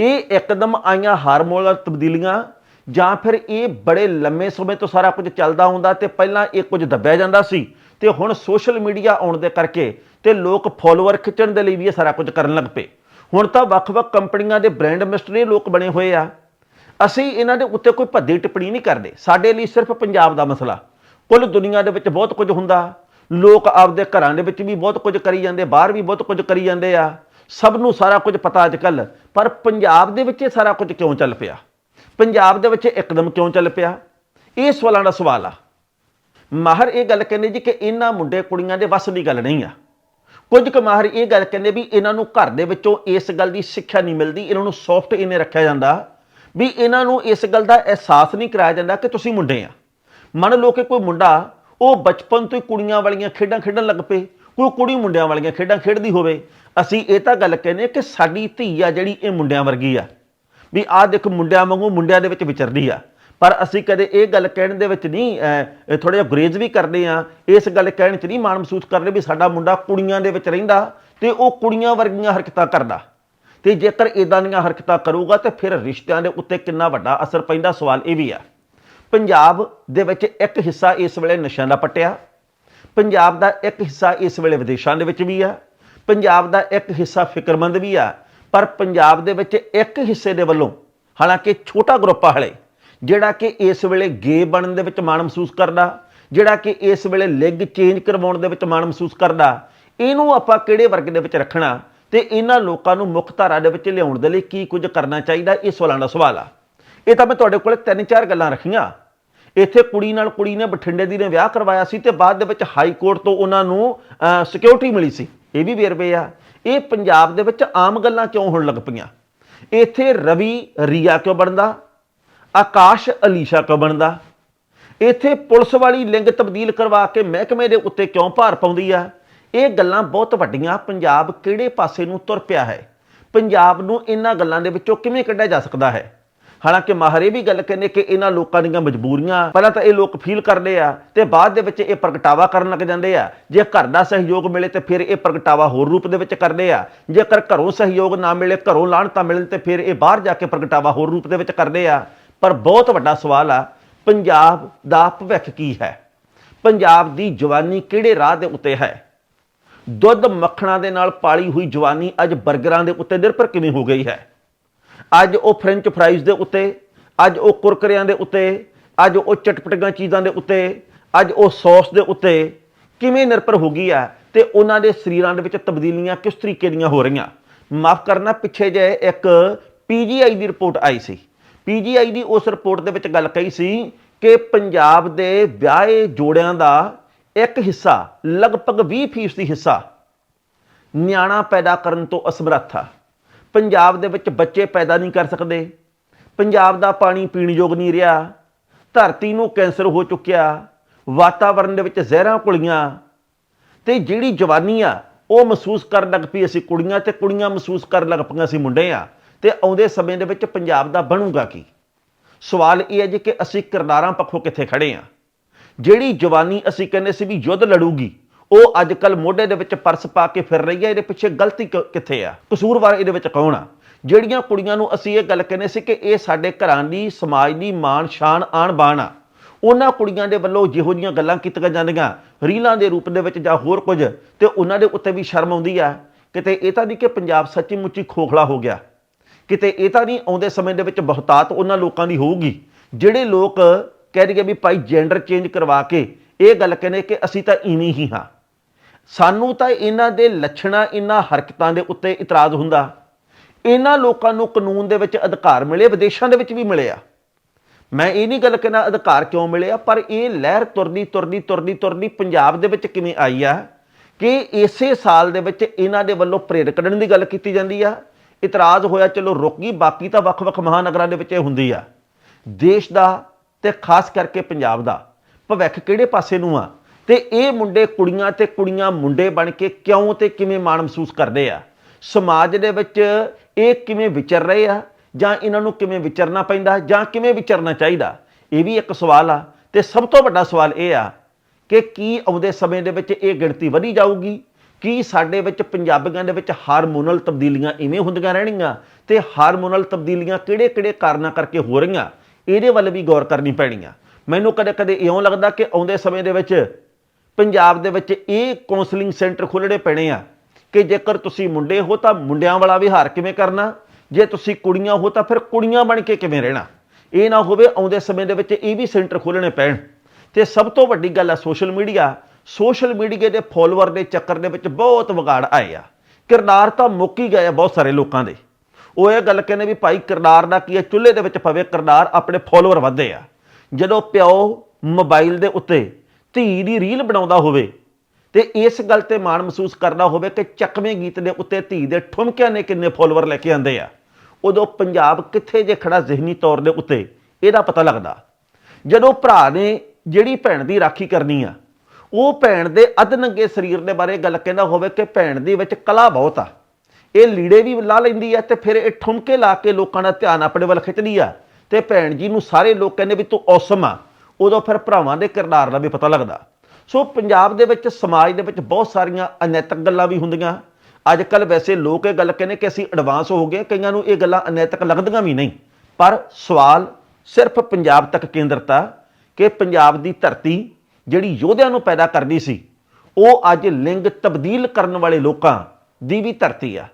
ਇਹ ਇੱਕਦਮ ਆਈਆਂ ਹਾਰਮੋਨਲ ਤਬਦੀਲੀਆਂ ਜਾਂ ਫਿਰ ਇਹ ਬੜੇ ਲੰਮੇ ਸਮੇਂ ਤੋਂ ਸਾਰਾ ਕੁਝ ਚੱਲਦਾ ਹੁੰਦਾ ਤੇ ਪਹਿਲਾਂ ਇਹ ਕੁਝ ਦੱਬਿਆ ਜਾਂਦਾ ਸੀ ਤੇ ਹੁਣ ਸੋਸ਼ਲ ਮੀਡੀਆ ਆਉਣ ਦੇ ਕਰਕੇ ਤੇ ਲੋਕ ਫਾਲੋਅਰ ਖਿੱਚਣ ਦੇ ਲਈ ਵੀ ਇਹ ਸਾਰਾ ਕੁਝ ਕਰਨ ਲੱਗ ਪਏ। ਹੁਣ ਤਾਂ ਵੱਖ-ਵੱਖ ਕੰਪਨੀਆਂ ਦੇ ਬ੍ਰਾਂਡ ਮਿਸਟਰੀ ਲੋਕ ਬਣੇ ਹੋਏ ਆ। ਅਸੀਂ ਇਹਨਾਂ ਦੇ ਉੱਤੇ ਕੋਈ ਭੱਦੀ ਟਿੱਪਣੀ ਨਹੀਂ ਕਰਦੇ। ਸਾਡੇ ਲਈ ਸਿਰਫ ਪੰਜਾਬ ਦਾ ਮਸਲਾ। ਕੁੱਲ ਦੁਨੀਆ ਦੇ ਵਿੱਚ ਬਹੁਤ ਕੁਝ ਹੁੰਦਾ। ਲੋਕ ਆਪਦੇ ਘਰਾਂ ਦੇ ਵਿੱਚ ਵੀ ਬਹੁਤ ਕੁਝ ਕਰੀ ਜਾਂਦੇ, ਬਾਹਰ ਵੀ ਬਹੁਤ ਕੁਝ ਕਰੀ ਜਾਂਦੇ ਆ। ਸਭ ਨੂੰ ਸਾਰਾ ਕੁਝ ਪਤਾ ਅੱਜ ਕੱਲ ਪਰ ਪੰਜਾਬ ਦੇ ਵਿੱਚ ਇਹ ਸਾਰਾ ਕੁਝ ਕਿਉਂ ਚੱਲ ਪਿਆ? ਪੰਜਾਬ ਦੇ ਵਿੱਚ ਇੱਕਦਮ ਕਿਉਂ ਚੱਲ ਪਿਆ? ਇਹ ਸਵਾਲਾਂ ਦਾ ਸਵਾਲ ਆ। ਮਾਹਰ ਇਹ ਗੱਲ ਕਹਿੰਦੇ ਜੀ ਕਿ ਇਹਨਾਂ ਮੁੰਡੇ ਕੁੜੀਆਂ ਦੇ ਵੱਸ ਦੀ ਗੱਲ ਨਹੀਂ ਆ। ਕੁਝ ਕੁ ਮਾਹਰ ਇਹ ਗੱਲ ਕਹਿੰਦੇ ਵੀ ਇਹਨਾਂ ਨੂੰ ਘਰ ਦੇ ਵਿੱਚੋਂ ਇਸ ਗੱਲ ਦੀ ਸਿੱਖਿਆ ਨਹੀਂ ਮਿਲਦੀ, ਇਹਨਾਂ ਨੂੰ ਸੌਫਟ ਇਹਨੇ ਰੱਖਿਆ ਜਾਂਦਾ ਵੀ ਇਹਨਾਂ ਨੂੰ ਇਸ ਗੱਲ ਦਾ ਅਹਿਸਾਸ ਨਹੀਂ ਕਰਾਇਆ ਜਾਂਦਾ ਕਿ ਤੁਸੀਂ ਮੁੰਡੇ ਆ। ਮੰਨ ਲਓ ਕਿ ਕੋਈ ਮੁੰਡਾ ਉਹ ਬਚਪਨ ਤੋਂ ਹੀ ਕੁੜੀਆਂ ਵਾਲੀਆਂ ਖੇਡਾਂ ਖੇਡਣ ਲੱਗ ਪਏ, ਕੋਈ ਕੁੜੀ ਮੁੰਡਿਆਂ ਵਾਲੀਆਂ ਖੇਡਾਂ ਖੇਡਦੀ ਹੋਵੇ, ਅਸੀਂ ਇਹ ਤਾਂ ਗੱਲ ਕਹਿੰਦੇ ਕਿ ਸਾਡੀ ਧੀ ਆ ਜਿਹੜੀ ਇਹ ਮੁੰਡਿਆਂ ਵਰਗੀ ਆ। ਵੀ ਆਹ ਦੇਖ ਮੁੰਡਿਆਂ ਵਾਂਗੂ ਮੁੰਡਿਆਂ ਦੇ ਵਿੱਚ ਵਿਚਰਦੀ ਆ। ਪਰ ਅਸੀਂ ਕਦੇ ਇਹ ਗੱਲ ਕਹਿਣ ਦੇ ਵਿੱਚ ਨਹੀਂ ਥੋੜਾ ਜਿਹਾ ਗੁਰੇਜ਼ ਵੀ ਕਰਦੇ ਆ ਇਸ ਗੱਲ ਕਹਿਣ 'ਚ ਨਹੀਂ ਮਾਣ ਮਹਿਸੂਸ ਕਰਦੇ ਵੀ ਸਾਡਾ ਮੁੰਡਾ ਕੁੜੀਆਂ ਦੇ ਵਿੱਚ ਰਹਿੰਦਾ ਤੇ ਉਹ ਕੁੜੀਆਂ ਵਰਗੀਆਂ ਹਰਕਤਾਂ ਕਰਦਾ। ਤੇ ਜੇਕਰ ਇਦਾਂ ਦੀਆਂ ਹਰਕਤਾਂ ਕਰੂਗਾ ਤੇ ਫਿਰ ਰਿਸ਼ਤਿਆਂ ਦੇ ਉੱਤੇ ਕਿੰਨਾ ਵੱਡਾ ਅਸਰ ਪੈਂਦਾ ਸਵਾਲ ਇਹ ਵੀ ਆ। ਪੰਜਾਬ ਦੇ ਵਿੱਚ ਇੱਕ ਹਿੱਸਾ ਇਸ ਵੇਲੇ ਨਸ਼ਿਆਂ ਦਾ ਪੱਟਿਆ। ਪੰਜਾਬ ਦਾ ਇੱਕ ਹਿੱਸਾ ਇਸ ਵੇਲੇ ਵਿਦੇਸ਼ਾਂ ਦੇ ਵਿੱਚ ਵੀ ਆ। ਪੰਜਾਬ ਦਾ ਇੱਕ ਹਿੱਸਾ ਫਿਕਰਮੰਦ ਵੀ ਆ। ਪਰ ਪੰਜਾਬ ਦੇ ਵਿੱਚ ਇੱਕ ਹਿੱਸੇ ਦੇ ਵੱਲੋਂ ਹਾਲਾਂਕਿ ਛੋਟਾ ਗਰੁੱਪ ਆ ਹਲੇ ਜਿਹੜਾ ਕਿ ਇਸ ਵੇਲੇ ਗੇ ਬਣਨ ਦੇ ਵਿੱਚ ਮਾਣ ਮਹਿਸੂਸ ਕਰਦਾ, ਜਿਹੜਾ ਕਿ ਇਸ ਵੇਲੇ ਲੈਗ ਚੇਂਜ ਕਰਵਾਉਣ ਦੇ ਵਿੱਚ ਮਾਣ ਮਹਿਸੂਸ ਕਰਦਾ, ਇਹਨੂੰ ਆਪਾਂ ਕਿਹੜੇ ਵਰਗ ਦੇ ਵਿੱਚ ਰੱਖਣਾ ਤੇ ਇਹਨਾਂ ਲੋਕਾਂ ਨੂੰ ਮੁੱਖ ਧਾਰਾ ਦੇ ਵਿੱਚ ਲਿਆਉਣ ਦੇ ਲਈ ਕੀ ਕੁਝ ਕਰਨਾ ਚਾਹੀਦਾ, ਇਹ ਸਵਾਲਾਂ ਦਾ ਸਵਾਲ ਆ। ਇਹ ਤਾਂ ਮੈਂ ਤੁਹਾਡੇ ਕੋਲੇ ਤਿੰਨ ਚਾਰ ਗੱਲਾਂ ਰੱਖੀਆਂ। ਇੱਥੇ ਕੁੜੀ ਨਾਲ ਕੁੜੀ ਨੇ ਬਠਿੰਡੇ ਦੀ ਨੇ ਵਿਆਹ ਕਰਵਾਇਆ ਸੀ ਤੇ ਬਾਅਦ ਦੇ ਵਿੱਚ ਹਾਈ ਕੋਰਟ ਤੋਂ ਉਹਨਾਂ ਨੂੰ ਸਿਕਿਉਰਿਟੀ ਮਿਲੀ ਸੀ। ਇਹ ਵੀ ਵੇਰਵੇ ਆ। ਇਹ ਪੰਜਾਬ ਦੇ ਵਿੱਚ ਆਮ ਗੱਲਾਂ ਕਿਉਂ ਹੋਣ ਲੱਗ ਪਈਆਂ? ਇੱਥੇ ਰਵੀ, ਰੀਆ ਕਿਉਂ ਬਣਦਾ? ਆਕਾਸ਼ ਅਲੀਸ਼ਾ ਕਿਉਂ ਬਣਦਾ? ਇੱਥੇ ਪੁਲਿਸ ਵਾਲੀ ਲਿੰਗ ਤਬਦੀਲ ਕਰਵਾ ਕੇ ਮਹਿਕਮੇ ਦੇ ਉੱਤੇ ਕਿਉਂ ਭਾਰ ਪਾਉਂਦੀ ਆ? ਇਹ ਗੱਲਾਂ ਬਹੁਤ ਵੱਡੀਆਂ। ਪੰਜਾਬ ਕਿਹੜੇ ਪਾਸੇ ਨੂੰ ਤੁਰ ਪਿਆ ਹੈ? ਪੰਜਾਬ ਨੂੰ ਇਹਨਾਂ ਗੱਲਾਂ ਦੇ ਵਿੱਚੋਂ ਕਿਵੇਂ ਕੱਢਿਆ ਜਾ ਸਕਦਾ ਹੈ? ਹਾਲਾਂਕਿ ਮਾਹਰ ਇਹ ਵੀ ਗੱਲ ਕਹਿੰਦੇ ਕਿ ਇਹਨਾਂ ਲੋਕਾਂ ਦੀਆਂ ਮਜਬੂਰੀਆਂ, ਪਹਿਲਾਂ ਤਾਂ ਇਹ ਲੋਕ ਫੀਲ ਕਰਦੇ ਆ ਤੇ ਬਾਅਦ ਦੇ ਵਿੱਚ ਇਹ ਪ੍ਰਗਟਾਵਾ ਕਰਨ ਲੱਗ ਜਾਂਦੇ ਆ। ਜੇ ਘਰ ਦਾ ਸਹਿਯੋਗ ਮਿਲੇ ਤੇ ਫਿਰ ਇਹ ਪ੍ਰਗਟਾਵਾ ਹੋਰ ਰੂਪ ਦੇ ਵਿੱਚ ਕਰਦੇ ਆ। ਜੇਕਰ ਘਰੋਂ ਸਹਿਯੋਗ ਨਾ ਮਿਲੇ, ਘਰੋਂ ਲਾਹਣਤਾ ਮਿਲਣ ਤੇ ਫਿਰ ਇਹ ਬਾਹਰ ਜਾ ਕੇ ਪ੍ਰਗਟਾਵਾ ਹੋਰ ਰੂਪ ਦੇ ਵਿੱਚ ਕਰਦੇ ਆ। ਪਰ ਬਹੁਤ ਵੱਡਾ ਸਵਾਲ ਆ, ਪੰਜਾਬ ਦਾ ਭਵਿੱਖ ਕੀ ਹੈ? ਪੰਜਾਬ ਦੀ ਜਵਾਨੀ ਕਿਹੜੇ ਰਾਹ ਦੇ ਉੱਤੇ ਹੈ? ਦੁੱਧ ਮੱਖਣਾ ਦੇ ਨਾਲ ਪਾਲੀ ਹੋਈ ਜਵਾਨੀ ਅੱਜ 버ਗਰਾਂ ਦੇ ਉੱਤੇ ਨਿਰਭਰ ਕਿਵੇਂ ਹੋ ਗਈ ਹੈ? ਅੱਜ ਉਹ ਫ੍ਰੈਂਚ ਫਰਾਈਜ਼ ਦੇ ਉੱਤੇ, ਅੱਜ ਉਹ ਕੁਰਕਰਿਆਂ ਦੇ ਉੱਤੇ, ਅੱਜ ਉਹ ਚਟਪਟੀਆਂ ਚੀਜ਼ਾਂ ਦੇ ਉੱਤੇ, ਅੱਜ ਉਹ ਸੌਸ ਦੇ ਉੱਤੇ ਕਿਵੇਂ ਨਿਰਭਰ ਹੋ ਗਈ ਆ ਤੇ ਉਹਨਾਂ ਦੇ ਸਰੀਰਾਂ ਦੇ ਵਿੱਚ ਤਬਦੀਲੀਆਂ ਕਿਸ ਤਰੀਕੇ ਦੀਆਂ ਹੋ ਰਹੀਆਂ? ਮਾਫ ਕਰਨਾ, ਪਿੱਛੇ ਜੇ ਇੱਕ ਪੀਜੀਆਈ ਦੀ ਰਿਪੋਰਟ ਆਈ ਸੀ। ਪੀਜੀਆਈ ਦੀ ਉਸ ਰਿਪੋਰਟ ਦੇ ਵਿੱਚ ਗੱਲ ਕਹੀ ਸੀ ਕਿ ਪੰਜਾਬ ਦੇ ਵਿਆਹੇ ਜੋੜਿਆਂ ਦਾ ਇੱਕ ਹਿੱਸਾ, ਲਗਭਗ 20% ਦੀ ਹਿੱਸਾ ਨਿਆਣਾ ਪੈਦਾ ਕਰਨ ਤੋਂ ਅਸਮਰੱਥ ਆ। ਪੰਜਾਬ ਦੇ ਵਿੱਚ ਬੱਚੇ ਪੈਦਾ ਨਹੀਂ ਕਰ ਸਕਦੇ। ਪੰਜਾਬ ਦਾ ਪਾਣੀ ਪੀਣ ਯੋਗ ਨਹੀਂ ਰਿਹਾ। ਧਰਤੀ ਨੂੰ ਕੈਂਸਰ ਹੋ ਚੁੱਕਿਆ। ਵਾਤਾਵਰਣ ਦੇ ਵਿੱਚ ਜ਼ਹਿਰਾਂ ਕੁਲੀਆਂ ਤੇ ਜਿਹੜੀ ਜਵਾਨੀ ਆ, ਉਹ ਮਹਿਸੂਸ ਕਰਨ ਲੱਗ ਪਈ। ਅਸੀਂ ਕੁੜੀਆਂ ਤੇ ਕੁੜੀਆਂ ਮਹਿਸੂਸ ਕਰਨ ਲੱਗ ਪਈਆਂ ਅਸੀਂ ਮੁੰਡੇ ਆ। ਤੇ ਆਉਂਦੇ ਸਮੇਂ ਦੇ ਵਿੱਚ ਪੰਜਾਬ ਦਾ ਬਣੂਗਾ ਕੀ? ਸਵਾਲ ਇਹ ਹੈ ਜੀ ਕਿ ਅਸੀਂ ਕਿਰਦਾਰਾਂ ਪੱਖੋਂ ਕਿੱਥੇ ਖੜੇ ਆ? ਜਿਹੜੀ ਜਵਾਨੀ ਅਸੀਂ ਕਹਿੰਦੇ ਸੀ ਵੀ ਯੁੱਧ ਲੜੂਗੀ, ਉਹ ਅੱਜ ਕੱਲ ਮੋਢੇ ਦੇ ਵਿੱਚ ਪਰਸ ਪਾ ਕੇ ਫਿਰ ਰਹੀ ਹੈ, ਇਹਦੇ ਪਿੱਛੇ ਗਲਤੀ ਕ- ਕਿੱਥੇ ਆ? ਕਸੂਰਵਾਰ ਇਹਦੇ ਵਿੱਚ ਕੌਣ ਆ? ਜਿਹੜੀਆਂ ਕੁੜੀਆਂ ਨੂੰ ਅਸੀਂ ਇਹ ਗੱਲ ਕਹਿੰਦੇ ਸੀ ਕਿ ਇਹ ਸਾਡੇ ਘਰਾਂ ਦੀ, ਸਮਾਜ ਦੀ ਮਾਣ, ਸ਼ਾਨ, ਆਣ ਬਾਣ ਆ। ਉਹਨਾਂ ਕੁੜੀਆਂ ਦੇ ਵੱਲੋਂ ਜਿਹੋ ਜੀਆਂ ਗੱਲਾਂ ਕੀਤੀਆਂ ਜਾਂਦੀਆਂ, ਰੀਲਾਂ ਦੇ ਰੂਪ ਦੇ ਵਿੱਚ ਜਾਂ ਹੋਰ ਕੁਝ, ਤੇ ਉਹਨਾਂ ਦੇ ਉੱਤੇ ਵੀ ਸ਼ਰਮ ਆਉਂਦੀ ਆ। ਕਿਤੇ ਇਹ ਤਾਂ ਨਹੀਂ ਕਿ ਪੰਜਾਬ ਸੱਚੀ ਮੁੱਚੀ ਖੋਖਲਾ ਹੋ ਗਿਆ। ਕਿਤੇ ਇਹ ਤਾਂ ਨਹੀਂ ਆਉਂਦੇ ਸਮੇਂ ਦੇ ਵਿੱਚ ਬਹੁਤਾਤ ਉਹਨਾਂ ਲੋਕਾਂ ਦੀ ਹੋਊਗੀ। ਜਿਹੜੇ ਲੋਕ ਕਹਿ ਦਈਏ ਵੀ ਭਾਈ ਜੈਂਡਰ ਚੇਂਜ ਕਰਵਾ ਕੇ ਇਹ ਗੱਲ ਕਹਿੰਦੇ ਕਿ ਅਸੀਂ ਤਾਂ ਇਵੇਂ ਹੀ ਹਾਂ। ਸਾਨੂੰ ਤਾਂ ਇਹਨਾਂ ਦੇ ਲੱਛਣਾਂ, ਇਹਨਾਂ ਹਰਕਤਾਂ ਦੇ ਉੱਤੇ ਇਤਰਾਜ਼ ਹੁੰਦਾ। ਇਹਨਾਂ ਲੋਕਾਂ ਨੂੰ ਕਾਨੂੰਨ ਦੇ ਵਿੱਚ ਅਧਿਕਾਰ ਮਿਲੇ, ਵਿਦੇਸ਼ਾਂ ਦੇ ਵਿੱਚ ਵੀ ਮਿਲੇ ਆ। ਮੈਂ ਇਹ ਨਹੀਂ ਗੱਲ ਕਹਿੰਦਾ ਅਧਿਕਾਰ ਕਿਉਂ ਮਿਲੇ ਆ, ਪਰ ਇਹ ਲਹਿਰ ਤੁਰਦੀ ਤੁਰਦੀ ਤੁਰਦੀ ਤੁਰਦੀ ਪੰਜਾਬ ਦੇ ਵਿੱਚ ਕਿਵੇਂ ਆਈ ਆ ਕਿ ਇਸੇ ਸਾਲ ਦੇ ਵਿੱਚ ਇਹਨਾਂ ਦੇ ਵੱਲੋਂ ਪ੍ਰੇਰ ਕੱਢਣ ਦੀ ਗੱਲ ਕੀਤੀ ਜਾਂਦੀ ਆ ਇਤਰਾਜ਼ ਹੋਇਆ, ਚਲੋ ਰੁਕ ਗਈ, ਬਾਕੀ ਤਾਂ ਵੱਖ-ਵੱਖ ਮਹਾਨਗਰਾਂ ਦੇ ਵਿੱਚ ਇਹ ਹੁੰਦੀ ਆ। ਦੇਸ਼ ਦਾ ਤੇ ਖਾਸ ਕਰਕੇ ਪੰਜਾਬ ਦਾ ਭਵਿੱਖ ਕਿਹੜੇ ਪਾਸੇ ਨੂੰ ਆ? ਤੇ ਇਹ ਮੁੰਡੇ ਕੁੜੀਆਂ ਤੇ ਕੁੜੀਆਂ ਮੁੰਡੇ ਬਣ ਕੇ ਕਿਉਂ ਤੇ ਕਿਵੇਂ ਮਾਣ ਮਹਿਸੂਸ ਕਰਦੇ ਆ? ਸਮਾਜ ਦੇ ਵਿੱਚ ਇਹ ਕਿਵੇਂ ਵਿਚਰ ਰਹੇ ਆ? ਜਾਂ ਇਹਨਾਂ ਨੂੰ ਕਿਵੇਂ ਵਿਚਰਨਾ ਪੈਂਦਾ? ਜਾਂ ਕਿਵੇਂ ਵਿਚਰਨਾ ਚਾਹੀਦਾ? ਇਹ ਵੀ ਇੱਕ ਸਵਾਲ ਆ। ਤੇ ਸਭ ਤੋਂ ਵੱਡਾ ਸਵਾਲ ਇਹ ਆ ਕਿ ਕੀ ਆਉਂਦੇ ਸਮੇਂ ਦੇ ਵਿੱਚ ਇਹ ਗਿਣਤੀ ਵਧੀ ਜਾਊਗੀ? ਕੀ ਸਾਡੇ ਵਿੱਚ ਪੰਜਾਬੀਆਂ ਦੇ ਵਿੱਚ ਹਾਰਮੋਨਲ ਤਬਦੀਲੀਆਂ ਇਵੇਂ ਹੁੰਦੀਆਂ ਰਹਿਣਗੀਆਂ ਤੇ ਹਾਰਮੋਨਲ ਤਬਦੀਲੀਆਂ ਕਿਹੜੇ-ਕਿਹੜੇ ਕਾਰਨਾਂ ਕਰਕੇ ਹੋ ਰਹੀਆਂ? ਇਹਦੇ ਵੱਲ ਵੀ ਗੌਰ ਕਰਨੀ ਪੈਣੀ ਆ ਮੈਨੂੰ ਕਦੇ ਕਦੇ ਇਉਂ ਲੱਗਦਾ ਕਿ ਆਉਂਦੇ ਸਮੇਂ ਦੇ ਵਿੱਚ ਪੰਜਾਬ ਦੇ ਵਿੱਚ ਇਹ ਕਾਉਂਸਲਿੰਗ ਸੈਂਟਰ ਖੁੱਲਣੇ ਪੈਣੇ ਆ ਕਿ ਜੇਕਰ ਤੁਸੀਂ ਮੁੰਡੇ ਹੋ ਤਾਂ ਮੁੰਡਿਆਂ ਵਾਲਾ ਵਿਹਾਰ ਕਿਵੇਂ ਕਰਨਾ? ਜੇ ਤੁਸੀਂ ਕੁੜੀਆਂ ਹੋ ਤਾਂ ਫਿਰ ਕੁੜੀਆਂ ਬਣ ਕੇ ਕਿਵੇਂ ਰਹਿਣਾ? ਇਹ ਨਾ ਹੋਵੇ ਆਉਂਦੇ ਸਮੇਂ ਦੇ ਵਿੱਚ ਇਹ ਵੀ ਸੈਂਟਰ ਖੋਲ੍ਹਣੇ ਪੈਣ। ਤੇ ਸਭ ਤੋਂ ਵੱਡੀ ਗੱਲ ਹੈ ਸੋਸ਼ਲ ਮੀਡੀਆ ਸੋਸ਼ਲ ਮੀਡੀਆ ਦੇ ਫੋਲੋਅਰ ਦੇ ਚੱਕਰ ਦੇ ਵਿੱਚ ਬਹੁਤ ਵਿਗਾੜ ਆਏ ਆ। ਕਿਰਦਾਰ ਤਾਂ ਮੁੱਕ ਹੀ ਗਏ ਆ ਬਹੁਤ ਸਾਰੇ ਲੋਕਾਂ ਦੇ। ਉਹ ਇਹ ਗੱਲ ਕਹਿੰਦੇ ਵੀ ਭਾਈ ਕਿਰਦਾਰ ਦਾ ਕੀ ਹੈ? ਚੁੱਲ੍ਹੇ ਦੇ ਵਿੱਚ ਪਵੇ ਕਿਰਦਾਰ ਆਪਣੇ ਫੋਲੋਅਰ ਵਧੇ ਆ। ਜਦੋਂ ਪਿਓ ਮੋਬਾਈਲ ਦੇ ਉੱਤੇ ਧੀ ਦੀ ਰੀਲ ਬਣਾਉਂਦਾ ਹੋਵੇ ਤੇ ਇਸ ਗੱਲ ਤੇ ਮਾਣ ਮਹਿਸੂਸ ਕਰਦਾ ਹੋਵੇ ਕਿ ਚੱਕਵੇਂ ਗੀਤ ਦੇ ਉੱਤੇ ਧੀ ਦੇ ਠੁਮਕਿਆਂ ਨੇ ਕਿੰਨੇ ਫੋਲੋਅਰ ਲੈ ਕੇ ਆਂਦੇ ਆ। ਉਦੋਂ ਪੰਜਾਬ ਕਿੱਥੇ ਜੇ ਖੜਾ ਜ਼ਿਹਨੀ ਤੌਰ ਦੇ ਉੱਤੇ, ਇਹਦਾ ਪਤਾ ਲੱਗਦਾ। ਜਦੋਂ ਭਰਾ ਨੇ ਜਿਹੜੀ ਭੈਣ ਦੀ ਰਾਖੀ ਕਰਨੀ ਆ ਉਹ ਭੈਣ ਦੇ ਅਧਨੰਗੇ ਸਰੀਰ ਦੇ ਬਾਰੇ ਗੱਲ ਕਹਿੰਦਾ ਹੋਵੇ ਕਿ ਭੈਣ ਦੇ ਵਿੱਚ ਕਲਾ ਬਹੁਤ ਆ। ਇਹ ਲੀੜੇ ਵੀ ਲਾ ਲੈਂਦੀ ਆ ਤੇ ਫਿਰ ਇਹ ਠੁਮਕੇ ਲਾ ਕੇ ਲੋਕਾਂ ਦਾ ਧਿਆਨ ਆਪਣੇ ਵੱਲ ਖਿੱਚਦੀ ਆ। ਤੇ ਭੈਣ ਜੀ ਨੂੰ ਸਾਰੇ ਲੋਕ ਕਹਿੰਦੇ ਵੀ ਤੂੰ ਔਸਮ ਆ। ਉਦੋਂ ਫਿਰ ਭਰਾਵਾਂ ਦੇ ਕਿਰਦਾਰ ਦਾ ਵੀ ਪਤਾ ਲੱਗਦਾ। ਸੋ ਪੰਜਾਬ ਦੇ ਵਿੱਚ, ਸਮਾਜ ਦੇ ਵਿੱਚ ਬਹੁਤ ਸਾਰੀਆਂ ਅਨੈਤਿਕ ਗੱਲਾਂ ਵੀ ਹੁੰਦੀਆਂ। ਅੱਜ ਕੱਲ ਵੈਸੇ ਲੋਕ ਇਹ ਗੱਲ ਕਹਿੰਦੇ ਕਿ ਅਸੀਂ ਐਡਵਾਂਸ ਹੋ ਗਏ, ਕਈਆਂ ਨੂੰ ਇਹ ਗੱਲਾਂ ਅਨੈਤਿਕ ਲੱਗਦੀਆਂ ਵੀ ਨਹੀਂ। ਪਰ ਸਵਾਲ ਸਿਰਫ ਪੰਜਾਬ ਤੱਕ ਕੇਂਦਰਿਤ ਆ ਕਿ ਪੰਜਾਬ ਦੀ ਧਰਤੀ ਜਿਹੜੀ ਯੋਧਿਆਂ ਨੂੰ ਪੈਦਾ ਕਰਦੀ ਸੀ, ਉਹ ਅੱਜ ਲਿੰਗ ਤਬਦੀਲ ਕਰਨ ਵਾਲੇ ਲੋਕਾਂ ਦੀ ਵੀ ਧਰਤੀ ਆ।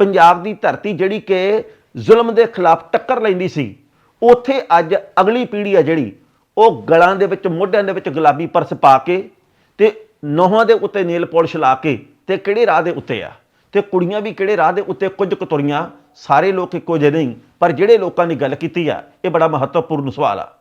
ਪੰਜਾਬ ਦੀ ਧਰਤੀ ਜਿਹੜੀ ਕਿ ਜ਼ੁਲਮ ਦੇ ਖਿਲਾਫ ਟੱਕਰ ਲੈਂਦੀ ਸੀ, ਉੱਥੇ ਅੱਜ ਅਗਲੀ ਪੀੜ੍ਹੀ ਆ ਜਿਹੜੀ, ਉਹ ਗਲਾਂ ਦੇ ਵਿੱਚ, ਮੋਢਿਆਂ ਦੇ ਵਿੱਚ ਗੁਲਾਬੀ ਪਰਸ ਪਾ ਕੇ ਤੇ ਨੋਹਾਂ ਦੇ ਉੱਤੇ ਨੇਲ ਪੋਲਿਸ਼ ਲਾ ਕੇ ਤੇ ਕਿਹੜੇ ਰਾਹ ਦੇ ਉੱਤੇ ਆ? ਤੇ ਕੁੜੀਆਂ ਵੀ ਕਿਹੜੇ ਰਾਹ ਦੇ ਉੱਤੇ ਕੁਝ ਕੁ ਤੁਰੀਆਂ, ਸਾਰੇ ਲੋਕ ਇੱਕੋ ਜਿਹੇ ਨਹੀਂ ਪਰ ਜਿਹੜੇ ਲੋਕਾਂ ਦੀ ਗੱਲ ਕੀਤੀ ਆ, ਇਹ ਬੜਾ ਮਹੱਤਵਪੂਰਨ ਸਵਾਲ ਆ।